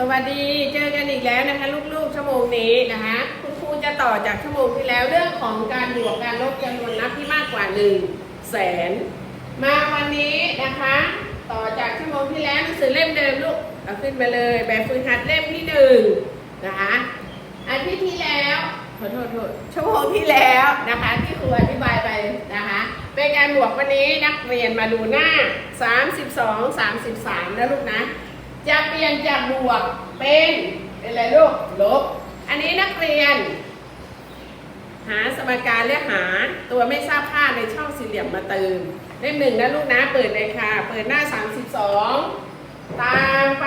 สวัสดีเจอกันอีกแล้วนะคะ ลูกๆชั่วโมงนี้นะคะคุณครูจะต่อจากชั่วโมงที่แล้วเรื่องของการบวกการลบจำนวนนับที่มากกว่า1นึ่งแสนมาวันนี้นะคะ ต่อจากชั่วโมงที่แล้วหนังสือเล่มเดิมลูกเอาขึ้นมาเลยแบบฝึกหัดเล่มที่หนึ่งนะคะอาทิตย์ที่แล้วขอโทษโทษชั่วโมงที่แล้วนะคะ ที่ครูอธิบายไปนะคะเป็นการบวกวันนี้นักเรียนมาดูหน้า 32 33นะลูกนะ จะเปลี่ยนจากบวกเป็นเป็นอะไรลูกลบ อันนี้นักเรียน หาสมการและหาตัวไม่ทราบค่าในช่องสี่เหลี่ยมมาเติมเล่มหนึ่งนะลูกนะเปิดเลยค่ะ เปิดหน้า 32 ตามไป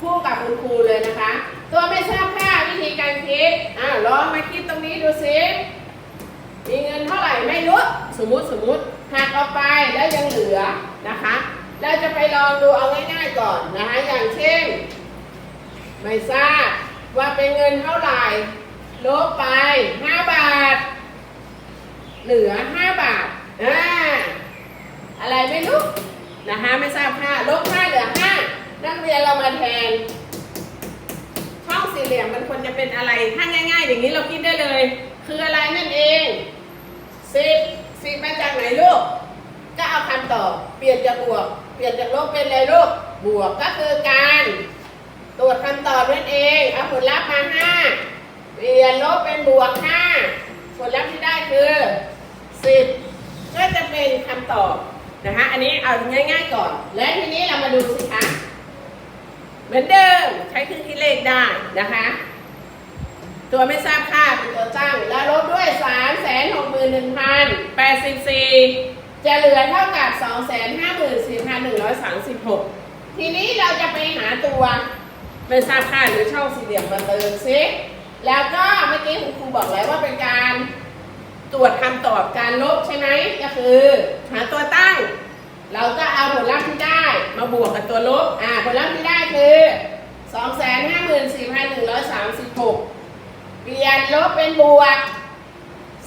คู่กับคุณครูเลยนะคะ ตัวไม่ทราบค่าวิธีการคิดอ่าลองมาคิดตรงนี้ดูสิมีเงินเท่าไหร่ไม่รู้สมมุติสมมุติหักออกไปแล้วยังเหลือนะคะ เราจะไปลองดูเอาง่ายๆก่อนนะคะอย่างเช่น ไม่ทราบว่าเป็นเงินเท่าไหร่ลบไป 5 บาท เหลือ 5 บาทอ่าอะไรไม่รู้นะคะไม่ทราบค่าลบ5เหลือ 5 นักเรียนเรามาแทนช่องสี่เหลี่ยมมันควรจะเป็นอะไรถ้าง่าย ๆ อย่างนี้เราคิดได้เลย คืออะไรนั่นเองสิบสิบมาจากไหนลูก ก็เอาคำตอบเปลี่ยนจากบวก ลี่ยนจากลบเป็นอะไรลูก บวกก็คือการ ตรวจคำตอบนั่นเอง เอาผลลัพธ์มาห้าเปลี่ยนลบเป็นบวกห้าผลลัพธ์ที่ได้คือสิบก็จะเป็นคำตอบนะคะอันนี้เอาง่าย ๆก่อน และทีนี้เรามาดูสิคะเหมือนเดิมใช้เครื่องคิดเลขได้นะคะ ตัวไม่ทราบค่าเป็นตัวตั้ง แล้วลบด้วย3 6 1 0 0 84 จะเหลือเท่ากับ 2 5 4 1 3 6 ทีนี้เราจะไปหาตัวไม่ทราค่าหรือช่องสี่เหลี่ยมมาเติมซิแล้วก็เมื่อกี้คุณครูบอกแล้วว่าเป็นการตรวจคำตอบการลบใช่ไหมก็คือหาตัวตั้ง เราก็เอาผลลัพธ์ที่ได้มาบวกกับตัวลบอ่าผลลัพธ์ที่ได้คือ254,136 เปลี่ยนลบเป็นบวก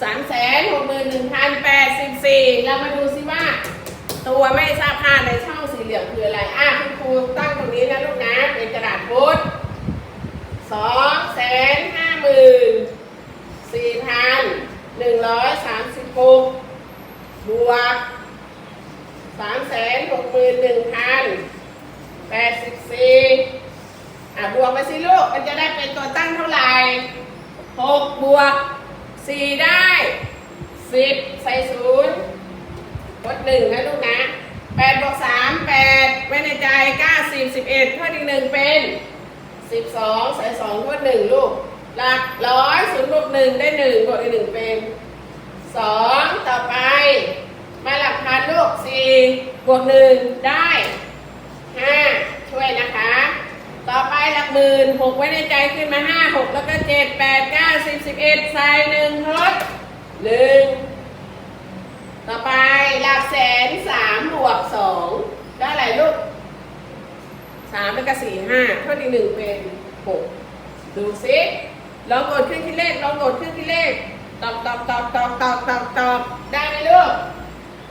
361,084เรามาดูซิว่า ตัวไม่ทราบค่าในช่องสี่เหลี่ยมคืออะไร อะคุณครูตั้งตรงนี้นะลูกนะเป็นกระดาษพุทธสองแสนห้าหมื่นสี่พันหนึ่งร้อยสามสิบหกบวกสามแสนหกหมื่นหนึ่งพันแปดสิบสี่อะบวกไปสิลูก มันจะได้เป็นตัวตั้งเท่าไหร่หกบวก สี่ได้สิบใส่ศูนย์ลดหนึ่งนะลูกนะแปดบวกสามแปดไว้ในใจเก้าสิบสิบเอ็ดเพิ่มอีกหนึ่งเป็นสิบสองใส่สองลดหนึ่งลูก หลักร้อยศูนย์บวกหนึ่งได้หนึ่งบวกอีกหนึ่งเป็นสองต่อไป มาหลักพันลูกสี่บวกหนึ่งได้ห้าช่วยนะคะ หมื่นหกไว้ในใจขึ้นมาห้าหกแล้วก็เจ็ดแปดเก้าสิบสิบเอ็ดใส่หนึ่งทดหนึ่งต่อไปหลักแสนสามบวกสองได้อะไรลูกสามแล้วก็สี่ห้าเท่าที่หนึ่งเป็นหกดูสิลองกดเครื่องคิดเลขลองกดเครื่องคิดเลขตอบตอบตอบตอบตอบตอบตอบได้ไหมลูก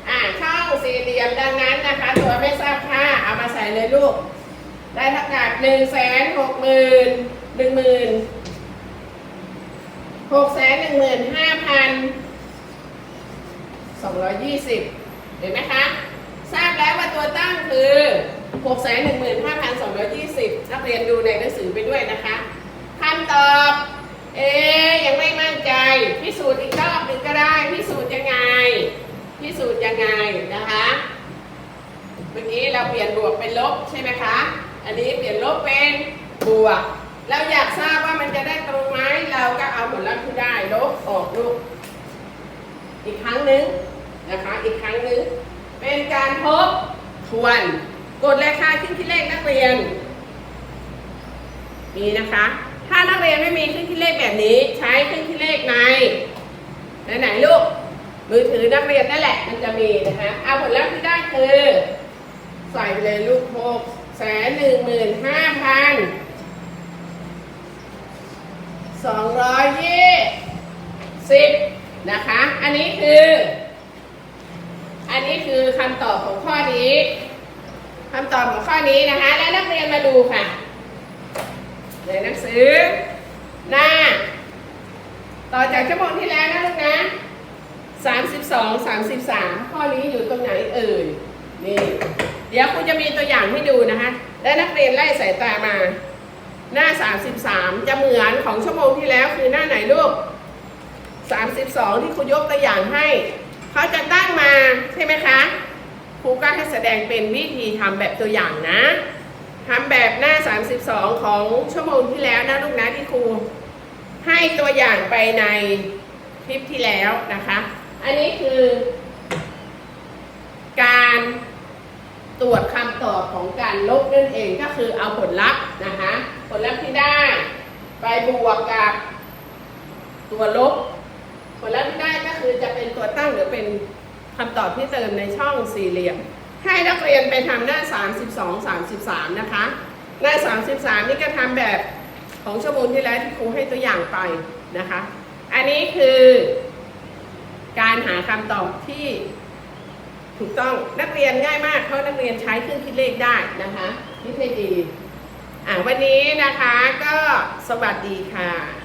อ่าช่องสี่เหลี่ยมดังนั้นนะคะ ตัวไม่ทราบค่าเอามาใส่เลยลูก ได้เท่ากับหนึ่งแสนหกหมื่นหนึ่งหมื่นหกแสนหนึ่งหมื่นห้าพันสองร้อยยี่สิบเห็นไหมคะ ทราบแล้วว่าตัวตั้งคือหกแสนหนึ่งหมื่นห้าพันสองร้อยยี่สิบนักเรียนดูในหนังสือไปด้วยนะคะคำตอบ เอ๊ยยังไม่มั่นใจ พิสูจน์อีกรอบหนึ่งก็ได้ พิสูจน์ยังไง พิสูจน์ยังไงนะคะ เมื่อกี้เราเปลี่ยนบวกเป็นลบใช่ไหมคะ อันนี้เปลี่ยนลบเป็นบวก เราอยากทราบว่ามันจะได้ตรงไหมเราก็เอาผลลัพธ์ที่ได้ลบออกลูก อีกครั้งหนึ่งนะคะ อีกครั้งหนึ่งเป็นการทบทวน กดเลขค่าขึ้นที่เลขนักเรียน มีนะคะ ถ้านักเรียนไม่มีเครื่องคิดเลขแบบนี้ ใช้เครื่องคิดเลขในไหนๆลูก มือถือนักเรียนนั่นแหละ มันจะมีนะคะเอาผลลัพธ์ที่ได้คือ ใส่ไปเลยลูกหก แสนหนึ่งหมื่นห้าพันสองร้อยยี่สิบนะคะ อันนี้คือ อันนี้คือคำตอบของข้อนี้คำตอบของข้อนี้นะคะ และนักเรียนมาดูค่ะในหนังสือหน้า ต่อจากชั่วโมงที่แล้วนะลูกนะ32 33ข้อนี้อยู่ตรงไหนเอ่ย นี่ เดี๋ยวครูจะมีตัวอย่างให้ดูนะคะ และนักเรียนไล่สายตามา หน้า 33 จะเหมือนของชั่วโมงที่แล้วคือหน้าไหนลูก 32 ที่ครูยกตัวอย่างให้ เขาจะตั้งมาใช่ไหมคะครูก็ให้แสดงเป็นวิธีทำแบบตัวอย่างนะทำแบบหน้า 32 ของชั่วโมงที่แล้วนะลูกนะที่ครูให้ตัวอย่างไปในคลิปที่แล้วนะคะ อันนี้คือ การ ตรวจคำตอบของการลบนั่นเองก็คือเอาผลลัพธ์นะคะผลลัพธ์ที่ได้ไปบวกกับตัวลบ ผลลัพธ์ที่ได้ก็คือจะเป็นตัวตั้งหรือเป็นคำตอบที่เติมในช่องสี่เหลี่ยม ให้นักเรียนไปทำหน้า 32 33 นะคะ หน้า 33 นี่ก็ทำแบบของชั่วโมงที่แล้วที่ครูให้ตัวอย่างไปนะคะ อันนี้คือการหาคำตอบที่ ถูกต้องนักเรียนง่ายมากเพราะนักเรียนใช้เครื่องคิดเลขได้นะคะนี่เท่ดีอ่าวันนี้นะคะก็สวัสดีค่ะ